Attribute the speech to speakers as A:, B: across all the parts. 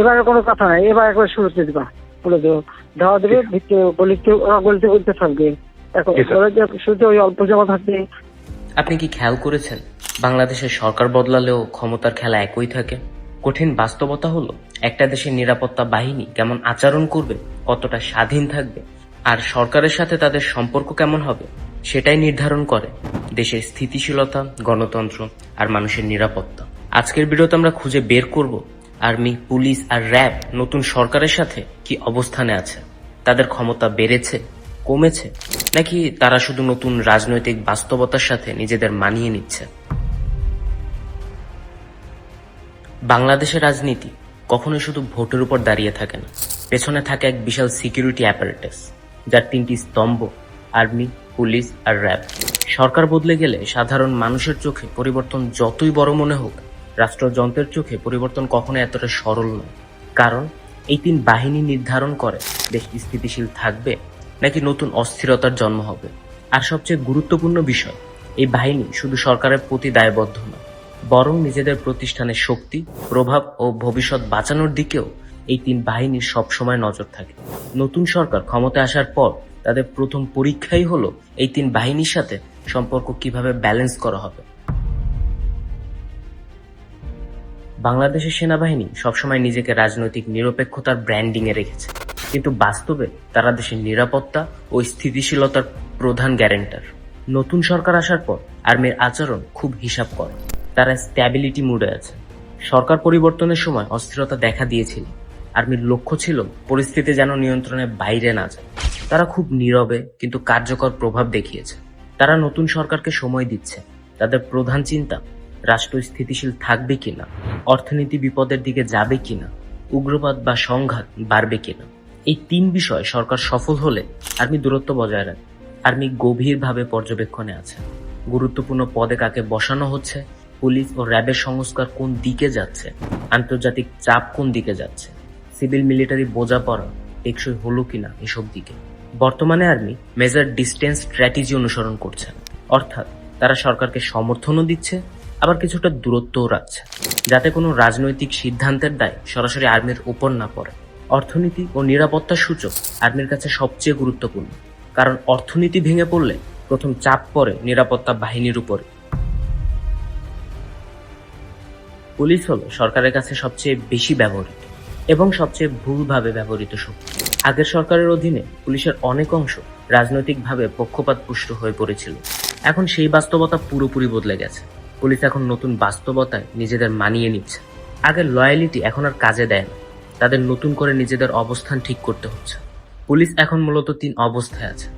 A: এবারে কোনো কথা নাই এবার একবার শুরুতে দিবা বলে দেবো। দেওয়া দেবে ভিত্তি গলিতে ওরা গলিতে গলিতে থাকবে। এখন শুরুতে ওই অল্প জমা থাকবে
B: আপনি কি খেয়াল করেছেন? বাংলাদেশের সরকার বদলালেও ক্ষমতার খেলা একই থাকে। কঠিন বাস্তবতা হলো একটা দেশের নিরাপত্তা বাহিনী কেমন আচরণ করবে কতটা স্বাধীন থাকবে আর সরকারের সাথে তাদের সম্পর্ক কেমন হবে সেটাই নির্ধারণ করে দেশের স্থিতিশীলতা গণতন্ত্র আর মানুষের নিরাপত্তা। আজকের ভিডিওতে আমরা খুঁজে বের করব আর্মি, পুলিশ আর র্যাব নতুন সরকারের সাথে কি অবস্থানে আছে? তাদের ক্ষমতা বেড়েছে? কমেছে? নাকি তারা শুধু নতুন রাজনৈতিক বাস্তবতার সাথে নিজেদের মানিয়ে নিচ্ছে? বাংলাদেশের রাজনীতি কখনোই শুধু ভোটের উপর দাঁড়িয়ে থাকে না। পেছনে থাকে এক বিশাল সিকিউরিটি অ্যাপারেটাস যার তিনটি স্তম্ভ, আর্মি, পুলিশ আর র্যাব। সরকার বদলে গেলে সাধারণ মানুষের চোখে পরিবর্তন যতই বড় মনে হোক রাষ্ট্রযন্ত্রের চোখে পরিবর্তন কখনো এতটা সরল নয়। কারণ, এই তিন বাহিনী নির্ধারণ করে দেশ স্থিতিশীল থাকবে নাকি নতুন অস্থিরতার জন্ম হবে। আর সবচেয়ে গুরুত্বপূর্ণ বিষয়, এই বাহিনী শুধু সরকারের প্রতি দায়বদ্ধ নয়, বরং নিজেদের প্রতিষ্ঠানের শক্তি, প্রভাব ও ভবিষ্যৎ বাঁচানোর দিকেও এই তিন বাহিনীর সবসময় নজর থাকে। নতুন সরকার ক্ষমতায় আসার পর তাদের প্রথম পরীক্ষাই হলো এই তিন বাহিনীর সাথে সম্পর্ক কীভাবে ব্যালেন্স করা হবে। বাংলাদেশের সেনাবাহিনী সবসময় নিজেকে রাজনৈতিক নিরপেক্ষতার ব্র্যান্ডিং এ রেখেছে। কিন্তু বাস্তবে তারা দেশের নিরাপত্তা ও স্থিতিশীলতার প্রধান গ্যারেন্টার নতুন সরকার আসার পর আর্মির আচরণ খুব হিসাব করে। তারা স্ট্যাবিলিটি মুডে আছে। সরকার পরিবর্তনের সময় অস্থিরতা দেখা দিয়েছিল। আর্মির লক্ষ্য ছিল পরিস্থিতি যেন নিয়ন্ত্রণের বাইরে না যায়। তারা খুব নীরবে কিন্তু কার্যকর প্রভাব দেখিয়েছে। তারা নতুন সরকারকে সময় দিচ্ছে। তাদের প্রধান চিন্তা রাষ্ট্র স্থিতিশীল থাকবে কিনা? অর্থনীতি বিপদের দিকে যাবে কিনা? উগ্রবাদ বা সংঘাত বাড়বে কিনা? এই তিন বিষয় সরকার সফল হলে আর্মি দূরত্ব বজায় রাখে। আর্মি গভীরভাবে পর্যবেক্ষণে আছে। গুরুত্বপূর্ণ পদে কাকে বসানো হচ্ছে? পুলিশ ও র্যাবের সংস্কার কোন দিকে যাচ্ছে? আন্তর্জাতিক চাপ কোন দিকে যাচ্ছে? সিভিল মিলিটারি বোঝাপড়া টেকসই হলো কিনা এসব দিকে? বর্তমানে আর্মি মেজার ডিস্টেন্স স্ট্র্যাটেজি অনুসরণ করছে অর্থাৎ তারা সরকারকে সমর্থনও দিচ্ছে আবার কিছুটা দূরত্বও রাখছে, যাতে কোনো রাজনৈতিক সিদ্ধান্তের দায় সরাসরি আর্মির উপর না পড়ে। অর্থনীতি ও নিরাপত্তা সূচক আর্মির কাছে সবচেয়ে গুরুত্বপূর্ণ, কারণ অর্থনীতি ভেঙে পড়লে প্রথম চাপ পড়ে নিরাপত্তা বাহিনীর উপরে। পুলিশ হলো সরকারের কাছে সবচেয়ে বেশি ব্যবহৃত এবং সবচেয়ে ভুলভাবে ব্যবহৃত শক্তি। আগের সরকারের অধীনে পুলিশের অনেক অংশ রাজনৈতিকভাবে পক্ষপাত পুষ্ট হয়ে পড়েছিল। এখন সেই বাস্তবতা পুরোপুরি বদলে গেছে। পুলিশ এখন নতুন বাস্তবতায় নিজেদের মানিয়ে নিচ্ছে। আগের লয়ালিটি এখন আর কাজে দেয় না। তাদের নতুন করে নিজেদের অবস্থান ঠিক করতে হচ্ছে। পুলিশ এখন মূলত তিন অবস্থায় আছে।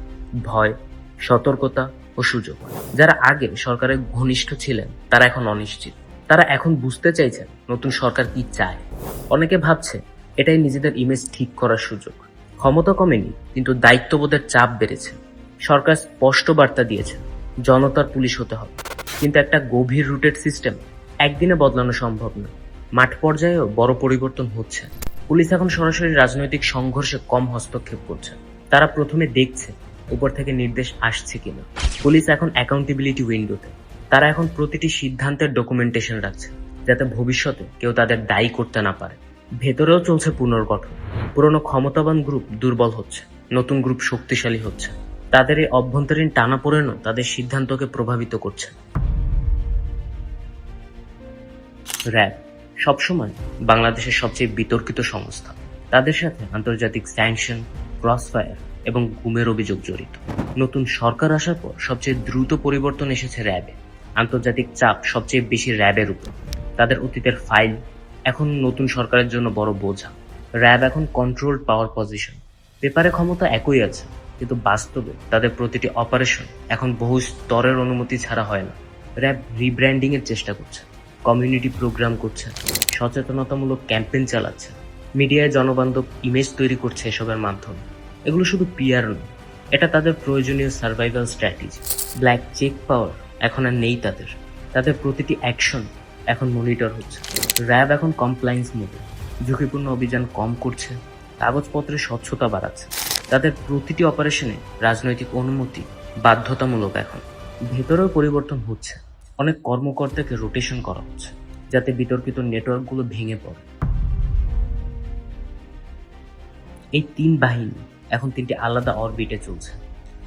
B: ভয়, সতর্কতা ও সুযোগ। যারা আগে সরকারের ঘনিষ্ঠ ছিলেন, তারা এখন অনিশ্চিত। তারা এখন বুঝতে চাইছেন নতুন সরকার কি চায়। অনেকে ভাবছে এটাই নিজেদের ইমেজ ঠিক করার সুযোগ। ক্ষমতা কমেনি, কিন্তু দায়িত্ববোধের চাপ বেড়েছে। সরকার স্পষ্ট বার্তা দিয়েছে, জনতার পুলিশ হতে হবে। কিন্তু একটা গভীর রুটেড সিস্টেম একদিনে বদলানো সম্ভব না। মাঠ পর্যায়েও বড় পরিবর্তন হচ্ছে। পুলিশ এখন সরাসরি রাজনৈতিক সংঘর্ষে কম হস্তক্ষেপ করছে। তারা প্রথমে দেখছে উপর থেকে নির্দেশ আসছে কিনা। পুলিশ এখন অ্যাকাউন্টেবিলিটি উইন্ডোতে তারা এখন প্রতিটি সিদ্ধান্তের ডকুমেন্টেশন রাখছে, যাতে ভবিষ্যতে কেউ তাদের দায়ী করতে না পারে। ভেতরেও চলছে পুনর্গঠন। পুরনো ক্ষমতাবান গ্রুপ দুর্বল হচ্ছে, নতুন গ্রুপ শক্তিশালী হচ্ছে। তাদের এই অভ্যন্তরীণ টানাপোড়েনও তাদের সিদ্ধান্তকে প্রভাবিত করছে। র্যাব সবসময় বাংলাদেশের সবচেয়ে বিতর্কিত সংস্থা। তাদের সাথে আন্তর্জাতিক স্যাংশন ক্রসফায়ার এবং গুমের অভিযোগ জড়িত। নতুন সরকার আসার পর সবচেয়ে দ্রুত পরিবর্তন এসেছে র্যাবে। আন্তর্জাতিক চাপ সবচেয়ে বেশি র্যাবের উপর। তাদের অতীতের ফাইল এখন নতুন সরকারের জন্য বড় বোঝা। র্যাব এখন কন্ট্রোল পাওয়ার পজিশন পেপারে ক্ষমতা একই আছে। কিন্তু বাস্তবে তাদের প্রতিটি অপারেশন এখন বহু স্তরের অনুমতি ছাড়া হয় না। র্যাব রিব্র্যান্ডিং এর চেষ্টা করছে কমিউনিটি প্রোগ্রাম করছে, সচেতনতামূলক ক্যাম্পেইন চালাচ্ছে, মিডিয়ায় জনবান্ধব ইমেজ তৈরি করছে এসবের মাধ্যমে। এগুলো শুধু পিয়ার নয়, এটা তাদের প্রয়োজনীয় survival strategy blank cheque power এখন আর নেই তাদের। তাদের প্রতিটি অ্যাকশন এখন মনিটর হচ্ছে। র্যাব এখন কমপ্লায়েন্স মোডে ঝুঁকিপূর্ণ অভিযান কম করছে, কাগজপত্রের স্বচ্ছতা বাড়াচ্ছে। তাদের প্রতিটি অপারেশনে রাজনৈতিক অনুমতি বাধ্যতামূলক এখন। ভেতরেও পরিবর্তন হচ্ছে। অনেক কর্মকর্তাকে রোটেশন করা হচ্ছে, যাতে বিতর্কিত নেটওয়ার্কগুলো ভেঙে পড়ে। এই তিন বাহিনী এখন তিনটি আলাদা অরবিটে চলছে।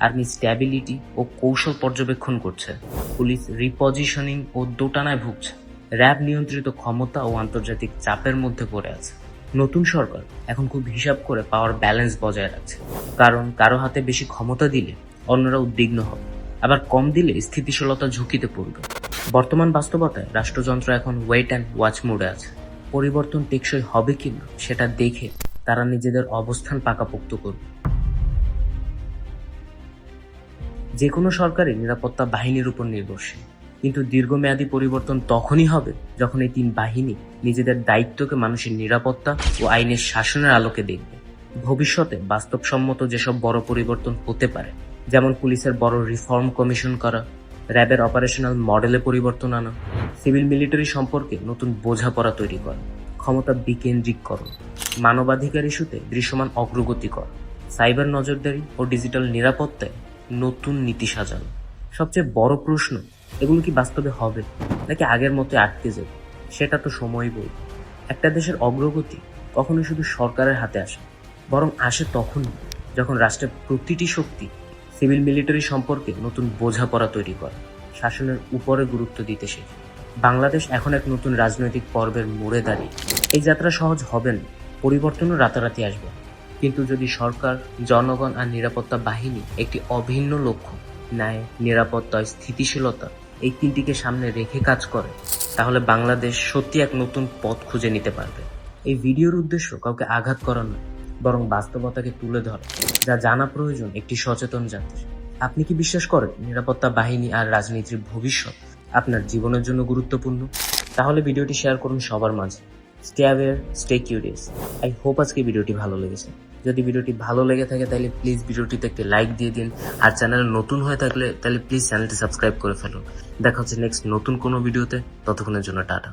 B: আর্মি স্ট্যাবিলিটি ও কৌশল পর্যবেক্ষণ করছে। পুলিশ রিপজিশনিং ও দোটানায় ভুগছে। র্যাব নিয়ন্ত্রিত ক্ষমতা ও আন্তর্জাতিক চাপের মধ্যে পড়ে আছে। নতুন সরকার এখন খুব হিসাব করে পাওয়ার ব্যালেন্স বজায় রাখছে। কারণ কারও হাতে বেশি ক্ষমতা দিলে অন্যরা উদ্বিগ্ন হবে। আবার কম দিলে স্থিতিশীলতা ঝুঁকিতে পড়বে। বর্তমান বাস্তবতায় রাষ্ট্রযন্ত্র এখন ওয়েট অ্যান্ড ওয়াচ মোডে আছে। পরিবর্তন টেকসই হবে কিনা সেটা দেখে তারা নিজেদের অবস্থান পাকাপোক্ত করবে। যে কোনো সরকারই নিরাপত্তা বাহিনীর উপর নির্ভরশীল। কিন্তু দীর্ঘমেয়াদী পরিবর্তন তখনই হবে যখন এই তিন বাহিনী নিজেদের দায়িত্বকে মানুষের নিরাপত্তা ও আইনের শাসনের আলোকে দেখবে। ভবিষ্যতে বাস্তবসম্মত যেসব বড় পরিবর্তন হতে পারে, যেমন পুলিশের বড় রিফর্ম কমিশন করা, র্যাবের অপারেশনাল মডেলে পরিবর্তন আনা, সিভিল মিলিটারি সম্পর্কে নতুন বোঝাপড়া তৈরি করা, ক্ষমতা বিকেন্দ্রিককরণ, মানবাধিকার ইস্যুতে দৃশ্যমান অগ্রগতি করা, সাইবার নজরদারি ও ডিজিটাল নিরাপত্তায় নতুন নীতি সাজানো। সবচেয়ে বড় প্রশ্ন এগুলো কি বাস্তবে হবে? নাকি আগের মতো আটকে যাবে? সেটা তো সময়ই বই একটা দেশের অগ্রগতি কখনো শুধু সরকারের হাতে আসে বরং আসে তখন যখন রাষ্ট্রের প্রতিটি শক্তি সিভিল মিলিটারি সম্পর্কে নতুন বোঝাপড়া তৈরি করে, শাসনের উপরে গুরুত্ব দিতে শেখে। বাংলাদেশ এখন এক নতুন রাজনৈতিক পর্বের মোড়ে দাঁড়িয়ে। এই যাত্রা সহজ হবে না, পরিবর্তনও রাতারাতি আসবে। কিন্তু যদি সরকার, জনগণ আর নিরাপত্তা বাহিনী একটি অভিন্ন লক্ষ্য ন্যায়, নিরাপত্তা, স্থিতিশীলতা এই তিনটিকে সামনে রেখে কাজ করে, তাহলে বাংলাদেশ সত্যি এক নতুন পথ খুঁজে নিতে পারবে। এই ভিডিওর উদ্দেশ্য কাউকে আঘাত করা নয়, বরং বাস্তবতাকে তুলে ধরা, যা জানা প্রয়োজন একটি সচেতন জাতির। আপনি কি বিশ্বাস করেন নিরাপত্তা বাহিনী আর রাজনীতির ভবিষ্যৎ আপনার জীবনের জন্য গুরুত্বপূর্ণ? তাহলে ভিডিওটি শেয়ার করুন সবার মাঝে। Stay aware, stay curious. I hope আজকে ভিডিওটি ভালো লেগেছে। যদি ভিডিওটি ভালো লেগে থাকে, তাহলে প্লিজ ভিডিওটিতে একটি লাইক দিয়ে দিন। আর চ্যানেল নতুন হয়ে থাকলে, তাহলে প্লিজ চ্যানেলটি সাবস্ক্রাইব করে ফেলুন দেখা হচ্ছে নেক্সট নতুন কোনো ভিডিওতে ততক্ষণের জন্য টাটা।